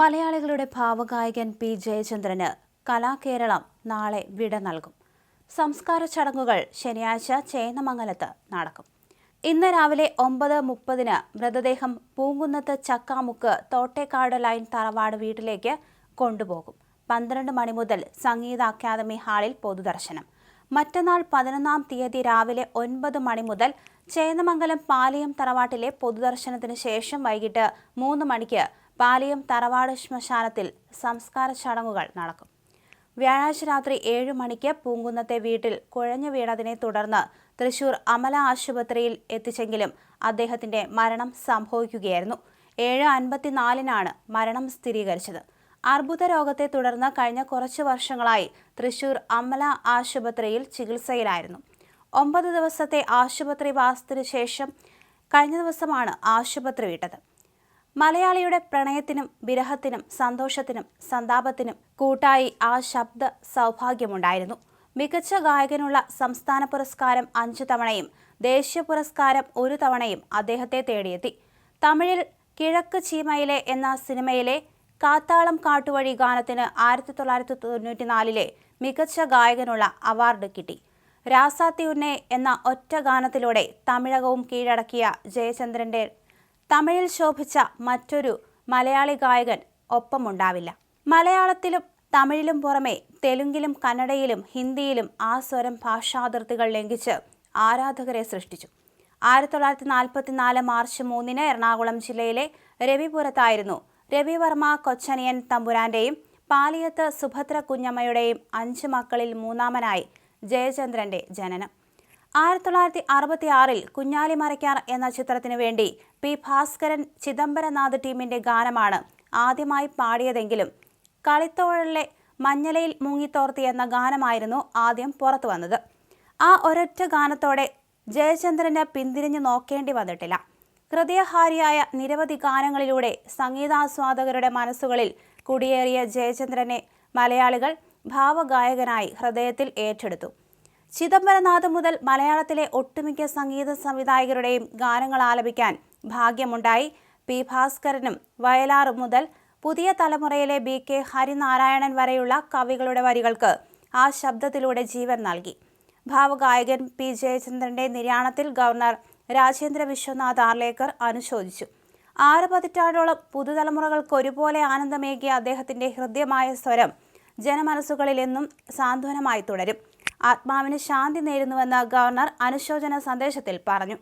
മലയാളികളുടെ ഭാവഗായകൻ പി ജയചന്ദ്രന് കലാകേരളം നാളെ വിട നൽകും. സംസ്കാര ചടങ്ങുകൾ ശനിയാഴ്ച ചേന്നമംഗലത്ത് നടക്കും. ഇന്ന് രാവിലെ ഒമ്പത് മുപ്പതിന് മൃതദേഹം പൂങ്കുന്നത്ത് ചക്കാമുക്ക് തോട്ടേക്കാട് ലൈൻ തറവാട് വീട്ടിലേക്ക് കൊണ്ടുപോകും. പന്ത്രണ്ട് മണി മുതൽ സംഗീത അക്കാദമി ഹാളിൽ പൊതുദർശനം. മറ്റന്നാൾ പതിനൊന്നാം തീയതി രാവിലെ ഒൻപത് മണി മുതൽ ചേന്നമംഗലം പാലയം തറവാട്ടിലെ പൊതുദർശനത്തിന് ശേഷം വൈകിട്ട് മൂന്ന് മണിക്ക് പാലിയം തറവാട് ശ്മശാനത്തിൽ സംസ്കാര ചടങ്ങുകൾ നടക്കും. വ്യാഴാഴ്ച രാത്രി ഏഴ് മണിക്ക് പൂങ്കുന്നത്തെ വീട്ടിൽ കുഴഞ്ഞു വീണതിനെ തുടർന്ന് തൃശൂർ അമല ആശുപത്രിയിൽ എത്തിച്ചെങ്കിലും അദ്ദേഹത്തിന്റെ മരണം സംഭവിക്കുകയായിരുന്നു. ഏഴ് അൻപത്തിനാലിനാണ് മരണം സ്ഥിരീകരിച്ചത്. അർബുദ രോഗത്തെ തുടർന്ന് കഴിഞ്ഞ കുറച്ചു വർഷങ്ങളായി തൃശൂർ അമല ആശുപത്രിയിൽ ചികിത്സയിലായിരുന്നു. ഒമ്പത് ദിവസത്തെ ആശുപത്രി വാസത്തിനു ശേഷം കഴിഞ്ഞ ദിവസമാണ് ആശുപത്രി വിട്ടത്. മലയാളിയുടെ പ്രണയത്തിനും വിരഹത്തിനും സന്തോഷത്തിനും സന്താപത്തിനും കൂട്ടായി ആ ശബ്ദ സൗഭാഗ്യമുണ്ടായിരുന്നു. മികച്ച ഗായകനുള്ള സംസ്ഥാന പുരസ്കാരം അഞ്ചു തവണയും ദേശീയ പുരസ്കാരം ഒരു തവണയും അദ്ദേഹത്തെ തേടിയെത്തി. തമിഴിൽ കിഴക്ക് ചീമയിലെ എന്ന സിനിമയിലെ കാത്താളം കാട്ടുവഴി ഗാനത്തിന് ആയിരത്തി തൊള്ളായിരത്തി തൊണ്ണൂറ്റിനാലിലെ മികച്ച ഗായകനുള്ള അവാർഡ് കിട്ടി. രാസാത്തി ഉന്നെ എന്ന ഒറ്റ ഗാനത്തിലൂടെ തമിഴകവും കീഴടക്കിയ ജയചന്ദ്രന്റെ തമിഴിൽ ശോഭിച്ച മറ്റൊരു മലയാളി ഗായകൻ ഒപ്പമുണ്ടാവില്ല. മലയാളത്തിലും തമിഴിലും പുറമെ തെലുങ്കിലും കന്നഡയിലും ഹിന്ദിയിലും ആ സ്വരം ഭാഷാതിർത്തികൾ ലംഘിച്ച് ആരാധകരെ സൃഷ്ടിച്ചു. ആയിരത്തി തൊള്ളായിരത്തി നാൽപ്പത്തിനാല് മാർച്ച് മൂന്നിന് എറണാകുളം ജില്ലയിലെ രവിപുരത്തായിരുന്നു രവിവർമ്മ കൊച്ചനിയൻ തമ്പുരാന്റെയും പാലിയത്ത് സുഭദ്ര കുഞ്ഞമ്മയുടെയും അഞ്ച് മക്കളിൽ മൂന്നാമനായി ജയചന്ദ്രന്റെ ജനനം. ആയിരത്തി തൊള്ളായിരത്തി അറുപത്തി ആറിൽ കുഞ്ഞാലി മരയ്ക്കാർ എന്ന ചിത്രത്തിനു വേണ്ടി പി ഭാസ്കരൻ ചിദംബരനാഥ് ടീമിന്റെ ഗാനമാണ് ആദ്യമായി പാടിയതെങ്കിലും കളിത്തോഴലിലെ മഞ്ഞലയിൽ മുങ്ങിത്തോർത്തി എന്ന ഗാനമായിരുന്നു ആദ്യം പുറത്തു വന്നത് ആ ഒരൊറ്റ ഗാനത്തോടെ ജയചന്ദ്രന് പിന്തിരിഞ്ഞു നോക്കേണ്ടി വന്നിട്ടില്ല. ഹൃദയഹാരിയായ നിരവധി ഗാനങ്ങളിലൂടെ സംഗീതാസ്വാദകരുടെ മനസ്സുകളിൽ കുടിയേറിയ ജയചന്ദ്രനെ മലയാളികൾ ഭാവഗായകനായി ഹൃദയത്തിൽ ഏറ്റെടുത്തു. ചിദംബരനാഥ് മുതൽ മലയാളത്തിലെ ഒട്ടുമിക്ക സംഗീത സംവിധായകരുടെയും ഗാനങ്ങൾ ആലപിക്കാൻ ഭാഗ്യമുണ്ടായി. പി ഭാസ്കരനും വയലാർ മുതൽ പുതിയ തലമുറയിലെ ബി കെ ഹരിനാരായണൻ വരെയുള്ള കവികളുടെ വരികൾക്ക് ആ ശബ്ദത്തിലൂടെ ജീവൻ നൽകി. ഭാവഗായകൻ പി ജയചന്ദ്രന്റെ നിര്യാണത്തിൽ ഗവർണർ രാജേന്ദ്ര വിശ്വനാഥ് ആർലേക്കർ അനുശോചിച്ചു. ആറ് പതിറ്റാണ്ടോളം പുതുതലമുറകൾക്ക് ഒരുപോലെ ആനന്ദമേകിയ അദ്ദേഹത്തിന്റെ ഹൃദ്യമായ സ്വരം ജനമനസ്സുകളിൽ എന്നും സാന്ത്വനമായി തുടരും. ആത്മാവിന് ശാന്തി നേരുന്നുവെന്ന് ഗവർണർ അനുശോചന സന്ദേശത്തിൽ പറഞ്ഞു.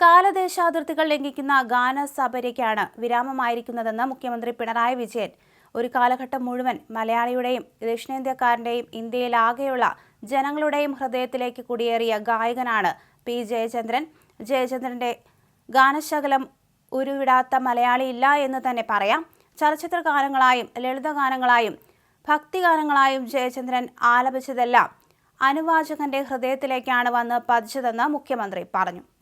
കാലദേശാതിർത്തികൾ ലംഘിക്കുന്ന ഗാനസഭയ്ക്കാണ് വിരാമമായിരിക്കുന്നതെന്ന് മുഖ്യമന്ത്രി പിണറായി വിജയൻ. ഒരു കാലഘട്ടം മുഴുവൻ മലയാളിയുടെയും ദക്ഷിണേന്ത്യക്കാരന്റെയും ഇന്ത്യയിലാകെയുള്ള ജനങ്ങളുടെയും ഹൃദയത്തിലേക്ക് കുടിയേറിയ ഗായകനാണ് പി. ജയചന്ദ്രൻ. ജയചന്ദ്രന്റെ ഗാനശകലം ഉരുവിടാത്ത മലയാളിയില്ല എന്ന് തന്നെ പറയാം. ചലച്ചിത്ര ഗാനങ്ങളായും ലളിതഗാനങ്ങളായും ഭക്തിഗാനങ്ങളായും ജയചന്ദ്രൻ ആലപിച്ചതെല്ലാം അനുവാചകന്റെ ഹൃദയത്തിലേക്കാണ് വന്ന് പതിച്ചതെന്ന് മുഖ്യമന്ത്രി പറഞ്ഞു